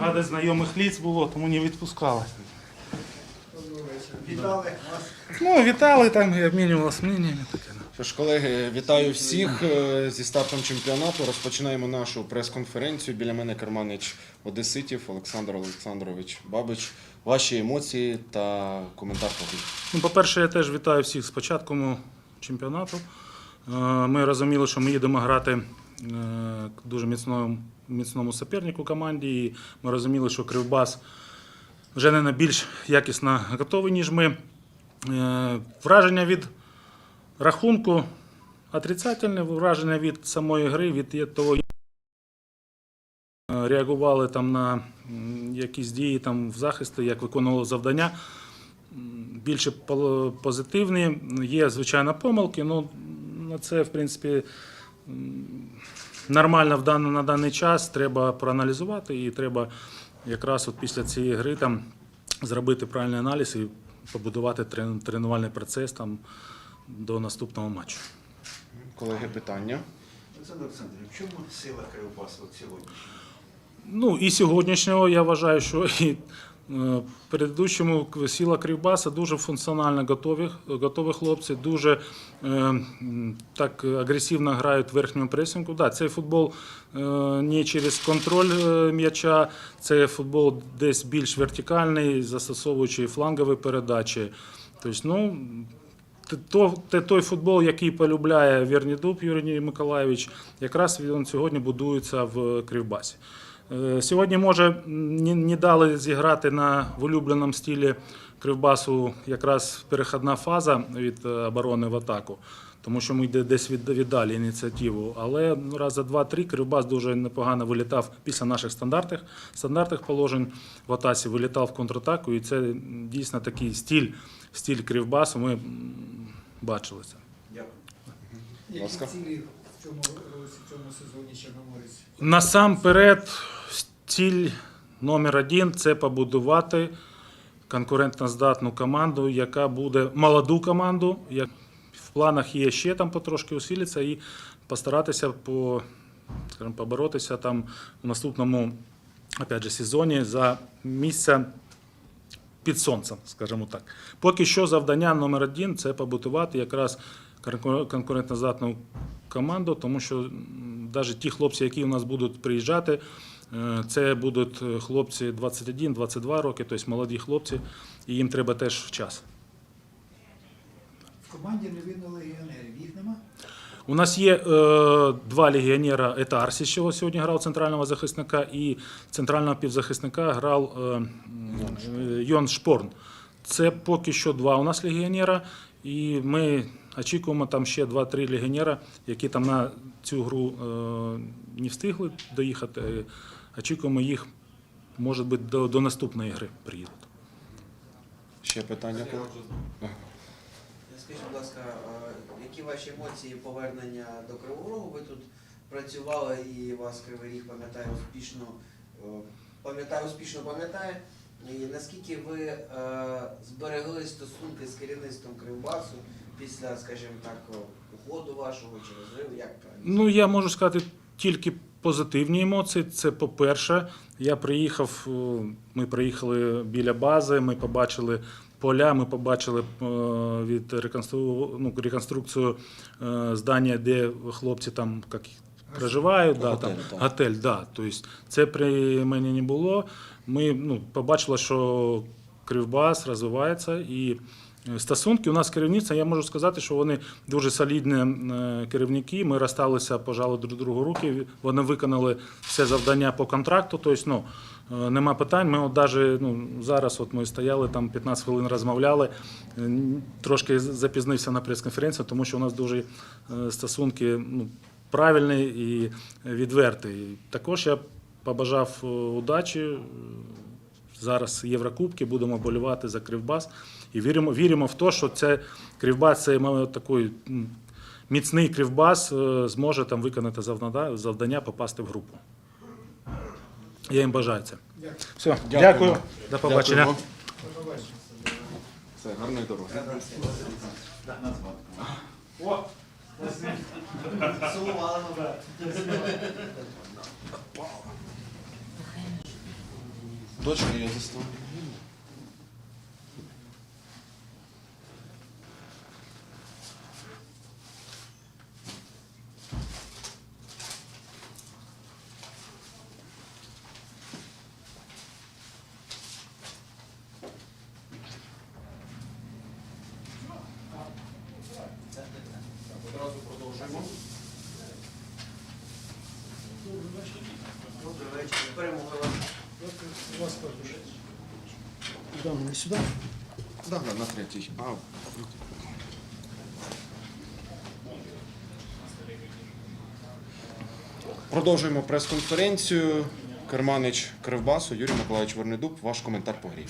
Багато знайомих ліц було, тому не відпускали. Вітали вас. Ну, вітали там і обмінювалися мненнями. Таке. Що ж, колеги, вітаю всіх е, зі стартом чемпіонату. Розпочинаємо нашу прес-конференцію. Біля мене Керманич Одеситів, Олександр Олександрович Бабич. Ваші емоції та коментар по грі. Ну, по-перше, я теж вітаю всіх з початком чемпіонату. Е, Ми розуміли, що ми їдемо грати дуже міцному, міцному супернику команді. І ми розуміли, що Кривбас вже не на більш якісно готовий, ніж ми. Е, Враження від рахунку отрицательне, враження від самої гри, від того, як е, реагували там на якісь дії там в захисті, як виконували завдання більше позитивні. Є, звичайно, помилки. Ну, на це, в принципі, нормально в дан- на даний час. Треба проаналізувати і треба якраз от після цієї гри там зробити правильний аналіз і побудувати тренувальний процес там до наступного матчу. Колеги, питання. Олександр Олександрович, в чому сила Кривбасу сьогодні? Ну і сьогоднішнього я вважаю, що і е, предыдущому сіла Кривбаса дуже функціонально готові, готові хлопці, дуже е, так агресивно грають в верхньому пресингу. Да, цей футбол е, не через контроль е, м'яча, це футбол десь більш вертикальний, застосовуючи флангові передачі. Тобто, ну, то, те- той футбол, який полюбляє Вернідуб Юрій Миколайович, якраз він сьогодні будується в Кривбасі. Е, Сьогодні, може, не, дали зіграти на в улюбленому стилі Кривбасу якраз перехідна фаза від е, оборони в атаку, тому що ми йде- десь від, віддалі ініціативу. Але ну, раз за два-три Кривбас дуже непогано вилітав після наших стандартних, стандартних положень в атаці, вилітав в контратаку, і це дійсно такий стиль, стиль Кривбасу. Ми бачили це. Дякую. В цьому в сезоні Чорноморець? Насамперед, ціль номер один це побудувати конкурентноздатну команду, яка буде молоду команду. Як в планах є ще там потрошки усилитися і постаратися по, скажімо, поборотися там у наступному опять же, сезоні за місце під сонцем, скажімо так. Поки що завдання номер один це побудувати якраз конкурентоздатну команду, тому що навіть ті хлопці, які у нас будуть приїжджати, е, це будуть е, хлопці 21-22 роки, тобто молоді хлопці, і їм треба теж час. В команді не видно легіонерів. Їх нема? У нас є е, два легіонера. Це Арсіс, що сьогодні грав центрального захисника, і центрального півзахисника грав е, е, Йон Шпорн. Це поки що два у нас легіонера, і ми очікуємо там ще два-три легіонера, які там на цю гру е, не встигли доїхати. Е, Очікуємо їх, може бути, до, до наступної гри приїдуть. Ще питання. Скажіть, будь ласка, які ваші емоції повернення до Кривого Рогу? Ви тут працювали і вас Кривий Ріг пам'ятає успішно, е, пам'ятає успішно пам'ятає. І наскільки ви е, зберегли стосунки з керівництвом Кривбасу після, скажімо так, уходу вашого чи розриву? Як правильно? Ну, я можу сказати тільки позитивні емоції. Це по-перше, я приїхав, е, ми приїхали біля бази, ми побачили поля, ми побачили е, від реконстру... ну, реконструкцію е, здання, де хлопці там як, проживають. Да, Готель, там, так. готель, да. Тобто, це при мені не було. Ми ну, побачили, що Кривбас розвивається і стосунки у нас керівництва, я можу сказати, що вони дуже солідні е, керівники. Ми розсталися, пожали друг другу руки. Вони виконали все завдання по контракту. Тобто, ну, е, нема питань. Ми от даже, ну, зараз от ми стояли там 15 хвилин розмовляли. Е, Трошки запізнився на прес-конференцію, тому що у нас дуже стосунки ну, правильні і відверті. Також я побажав удачі. Зараз Єврокубки, будемо болювати за Кривбас. І віримо, віримо в те, що це Кривбас це має такий міцний Кривбас е, зможе там виконати завдання, завдання попасти в групу. Я їм бажаю це. Дякую. Все, Дякуємо. дякую. До побачення. До. Все, гарної дороги. Сумували. Дочка, я застану. Куди мені сюди? Да, да, на третій. А, Продовжуємо прес-конференцію. Керманич Кривбасу, Юрій Миколаївич Вернедуб, ваш коментар по грі.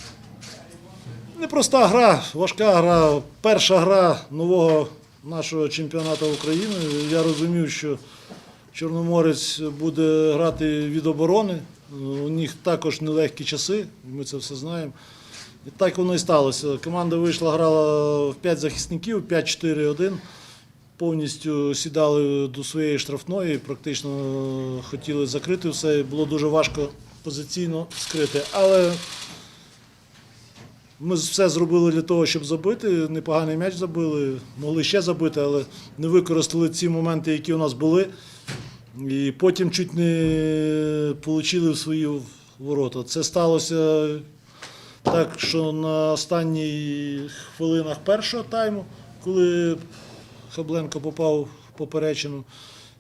Непроста гра, важка гра. Перша гра нового нашого чемпіонату України. Я розумів, що Чорноморець буде грати від оборони. У них також нелегкі часи, ми це все знаємо. Так воно і сталося. Команда вийшла, грала в 5 захисників, 5-4-1. Повністю сідали до своєї штрафної, практично хотіли закрити все. Було дуже важко позиційно скрити. Але ми все зробили для того, щоб забити. Непоганий м'яч забили, могли ще забити, але не використали ці моменти, які у нас були. І потім чуть не отримали в свої ворота. Це сталося так, що на останніх хвилинах першого тайму, коли Хабленко попав в поперечину.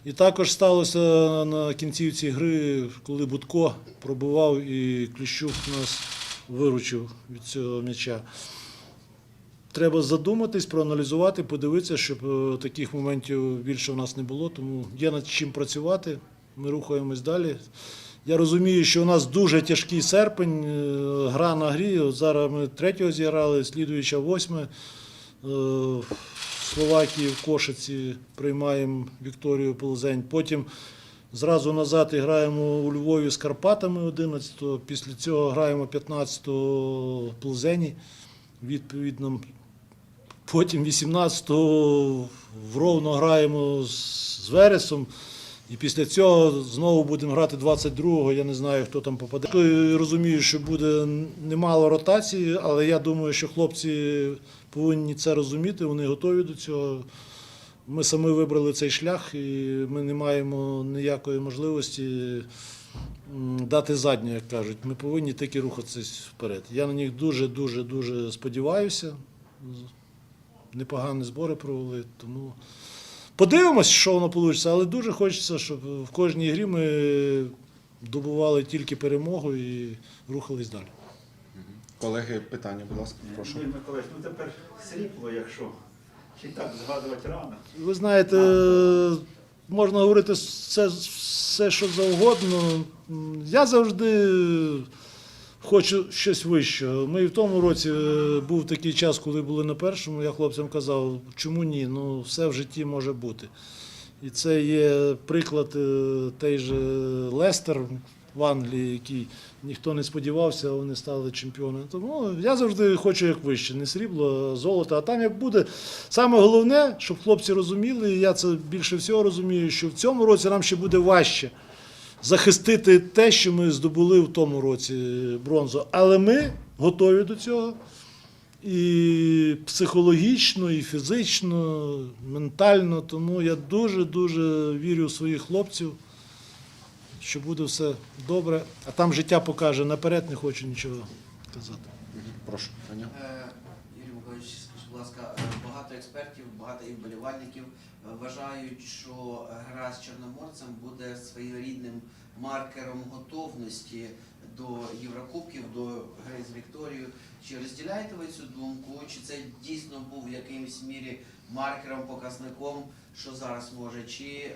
І також сталося на кінцівці гри, коли Будко пробивав і Кліщук нас виручив від цього м'яча. Треба задуматись, проаналізувати, подивитися, щоб е, таких моментів більше в нас не було. Тому є над чим працювати. Ми рухаємось далі. Я розумію, що у нас дуже тяжкий серпень, е, гра на грі. От зараз ми третього зіграли, слідуюча восьме. Е, Словакії в Кошиці приймаємо Вікторію Ползень. Потім зразу назад граємо у Львові з Карпатами 11-го. Після цього граємо 15-го в Плзені. Відповідно, потім 18-го в Ровно граємо з Вересом. І після цього знову будемо грати 22-го. Я не знаю, хто там попаде. Я розумію, що буде немало ротації, але я думаю, що хлопці повинні це розуміти, вони готові до цього. Ми самі вибрали цей шлях, і ми не маємо ніякої можливості дати задню, як кажуть. Ми повинні тільки рухатися вперед. Я на них дуже, дуже, дуже сподіваюся. Непогані збори провели, тому подивимось, що воно вийде, але дуже хочеться, щоб в кожній грі ми добували тільки перемогу і рухались далі. Колеги, питання, будь ласка, прошу. Юрій Миколаївич, ну тепер срібло, якщо чи так згадувати рано. Ви знаєте, можна говорити все, все що завгодно. Я завжди хочу щось вищого. Ми в тому році е, був такий час, коли були на першому. Я хлопцям казав, чому ні? Ну, все в житті може бути. І це є приклад е, той же Лестер в Англії, який ніхто не сподівався, вони стали чемпіонами. Тому я завжди хочу як вище, не срібло, а золото. А там як буде. Саме головне, щоб хлопці розуміли, і я це більше всього розумію, що в цьому році нам ще буде важче захистити те, що ми здобули в тому році бронзу. Але ми готові до цього. І психологічно, і фізично, ментально. Тому я дуже-дуже вірю в своїх хлопців, що буде все добре. А там життя покаже. Наперед не хочу нічого казати. Прошу, Аня. Е, Юрій Миколаївич, скажіть, будь ласка, е, багато експертів, багато і вболівальників е, вважають, що гра з Чорноморцем буде своєрідним маркером готовності до Єврокубків, до гри з Вікторією. Чи розділяєте ви цю думку? Чи це дійсно був в якимсь мірі маркером, показником, що зараз може? Чи е,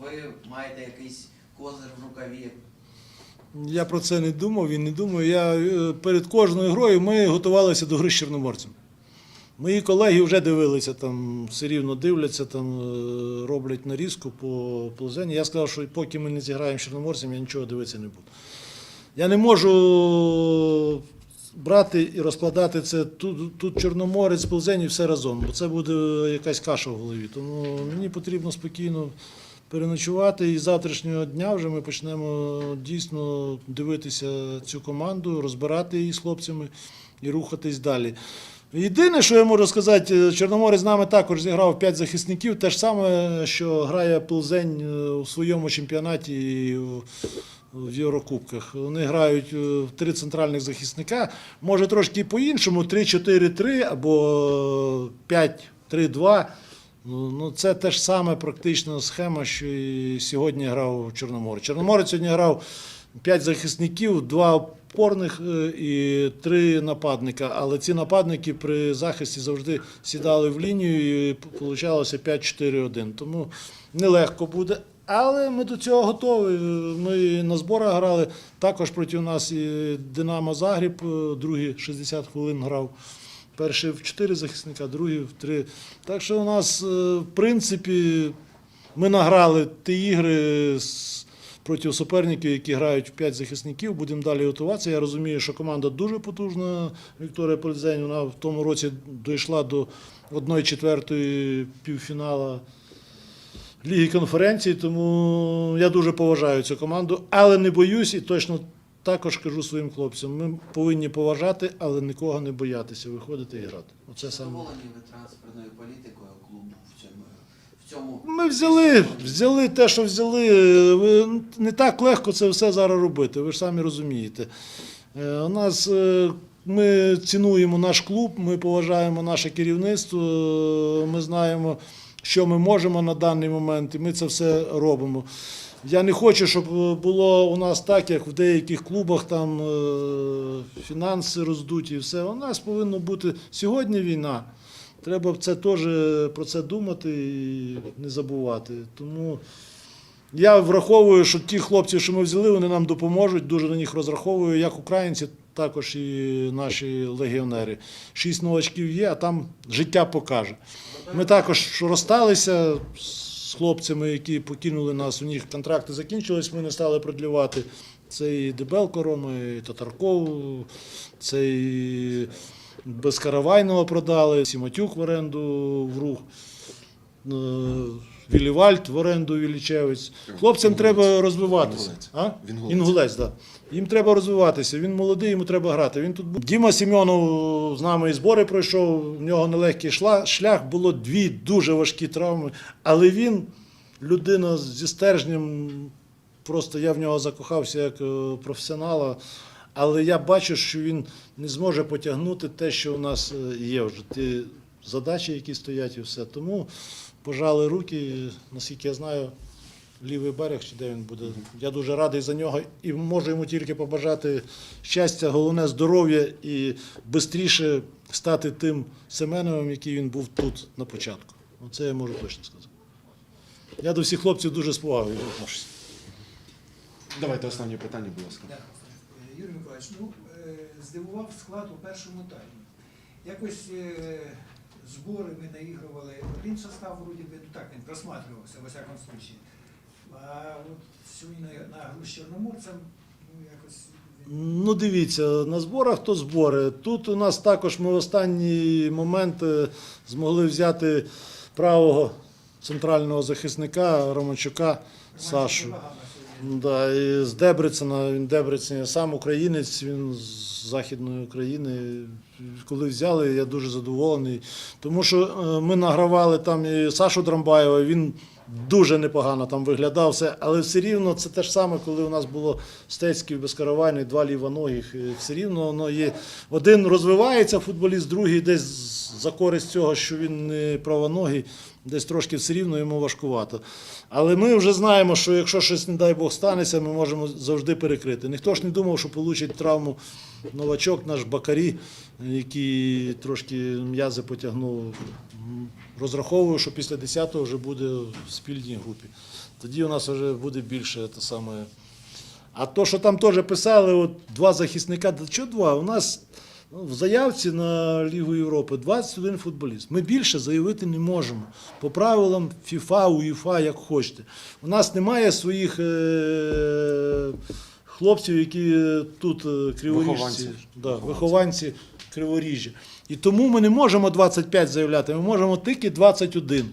ви маєте якийсь козир в рукаві, Я про це не думав і не думаю. Я е, перед кожною грою ми готувалися до гри з Чорноморцем. Мої колеги вже дивилися, там все рівно дивляться, там е, роблять нарізку по плазені. Я сказав, що поки ми не зіграємо Чорноморцем, я нічого дивитися не буду. Я не можу брати і розкладати це тут, тут Чорноморець, і все разом, бо це буде якась каша в голові. Тому мені потрібно спокійно переночувати. І з завтрашнього дня вже ми почнемо дійсно дивитися цю команду, розбирати її з хлопцями і рухатись далі. Єдине, що я можу сказати, Чорноморець з нами також зіграв 5 захисників, те ж саме, що грає Пилзень е, у своєму чемпіонаті і в- Єврокубках. Вони грають е, в три центральних захисника. Може трошки по-іншому, 3-4-3 або 5-3-2. Ну, ну, це те ж саме практично схема, що і сьогодні грав Чорноморець. Чорноморець сьогодні грав 5 захисників, 2 опорних е, і 3 нападника. Але ці нападники при захисті завжди сідали в лінію і вийшло 5-4-1. Тому нелегко буде. Але ми до цього готові. Ми на зборах грали. Також проти нас і Динамо Загріб, е, другі 60 хвилин грав. Перший в 4 захисника, другий в 3. Так що у нас, е, в принципі, ми награли ті ігри з- проти суперників, які грають в 5 захисників. Будемо далі готуватися. Я розумію, що команда дуже потужна. Вікторія Пользень, вона в тому році дійшла до 1 четвертої півфінала Ліги конференції, тому я дуже поважаю цю команду, але не боюсь і точно також кажу своїм хлопцям: ми повинні поважати, але нікого не боятися виходити і грати. Оце саме. Ви трансферною політикою клубу в цьому. Ми взяли, взяли те, що взяли. Ви- Не так легко це все зараз робити, ви ж самі розумієте. Е, У нас е, ми цінуємо наш клуб, ми поважаємо наше керівництво, е, ми знаємо, що ми можемо на даний момент, і ми це все робимо. Я не хочу, щоб е, було у нас так, як в деяких клубах там е, фінанси роздуті і все. У нас повинно бути сьогодні війна. Треба це теж про це думати і не забувати. Тому я враховую, що ті хлопці, що ми взяли, вони нам допоможуть. Дуже на них розраховую, як українці, також і наші легіонери. Шість новачків є, а там життя покаже. Ми також розсталися з хлопцями, які покинули нас. У них контракти закінчились, ми не стали продлівати. Це і Дебелко Рома, і Татарков, це і Безкаравайного продали, Сіматюк в оренду в рух. е, Вілівальд в оренду Вілічевець. Хлопцям треба розвиватися. Інгулець. А? Інгулець. Так. Їм треба розвиватися. Він молодий, йому треба грати. Він тут був. Діма Сімьонов з нами і збори пройшов. В нього нелегкий шлях. Було дві дуже важкі травми. Але він людина зі стержнем. Просто я в нього закохався як е, професіонала. Але я бачу, що він не зможе потягнути те, що у нас е, є вже. Ті задачі, які стоять, і все. Тому пожали руки, наскільки я знаю, лівий берег, чи де він буде. Я дуже радий за нього і можу йому тільки побажати щастя, головне здоров'я і швидше стати тим Семеновим, який він був тут на початку. Оце я можу точно сказати. Я до всіх хлопців дуже з повагою відношуся. Давайте останнє питання, будь ласка. Юрій Миколаївич, ну, е, здивував склад у першому таймі. Якось е, збори ми наігрували. Один состав вроді би ну, так він просматривався, во всякому случаї. А от сьогодні на, на гру з Чорноморцем, ну якось. Ну, дивіться, на зборах то збори. Тут у нас також ми в останній момент е, змогли взяти правого центрального захисника Романчука Сашу. Сьогодні. Да, з Дебрицена, він Дебрицен, сам українець, він з Західної України. Коли взяли, я дуже задоволений. Тому що е, ми награвали там і Сашу Драмбаєва, він дуже непогано там виглядав, все, але все рівно це те ж саме, коли у нас було Стецький, Безкаравайний, два лівоногих. і Все рівно воно є. Один розвивається футболіст, другий десь за користь цього, що він не правоногий, десь трошки все рівно йому важкувато. Але ми вже знаємо, що якщо щось, не дай Бог, станеться, ми можемо завжди перекрити. Ніхто ж не думав, що получить травму новачок, наш Бакарі, який трошки м'язи потягнув. Розраховую, що після 10-го вже буде в спільній групі. Тоді у нас вже буде більше те саме. А то, що там теж писали, от два захисника, да що два? У нас в заявці на Лігу Європи 21 футболіст. Ми більше заявити не можемо. По правилам ФІФА, УЄФА, як хочете. У нас немає своїх е- хлопців, які тут е, криворіжці, Вихованці. да, вихованці Криворіжжя. І тому ми не можемо 25 заявляти, ми можемо тільки 21.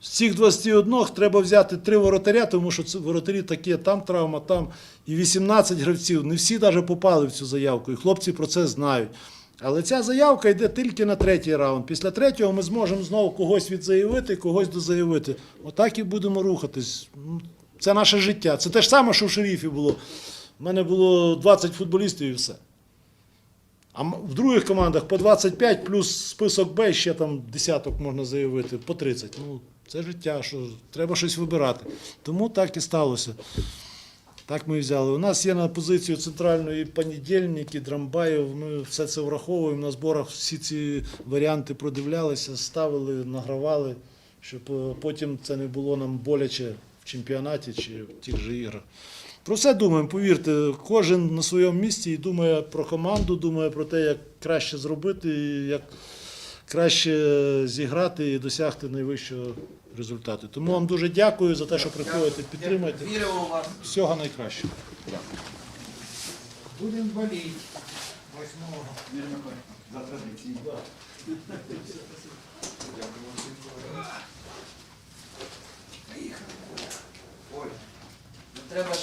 З цих 21 треба взяти три воротаря, тому що воротарі такі, там травма, там. І 18 гравців. Не всі навіть попали в цю заявку, і хлопці про це знають. Але ця заявка йде тільки на третій раунд. Після третього ми зможемо знову когось відзаявити, когось дозаявити. Отак і будемо рухатись. Ну, Це наше життя. Це те ж саме, що в шерифі було. У мене було 20 футболістів і все. А в других командах по 25 плюс список Б ще там десяток можна заявити, по 30. Ну, це життя, що треба щось вибирати. Тому так і сталося. Так ми і взяли. У нас є на позицію центральної понедільники, Драмбаєв. Ми все це враховуємо. На зборах всі ці варіанти продивлялися, ставили, награвали, щоб е, потім це не було нам боляче в чемпіонаті чи в тих же іграх. Про все думаємо, повірте, кожен на своєму місці і думає про команду, думає про те, як краще зробити, як краще зіграти і досягти найвищого результату. Тому вам дуже дякую за те, що приходите, підтримуєте. Віримо вас. Всього найкращого. Будемо боліти 8-го. Юрій Миколаївич, за традицією. Ой, ну треба ж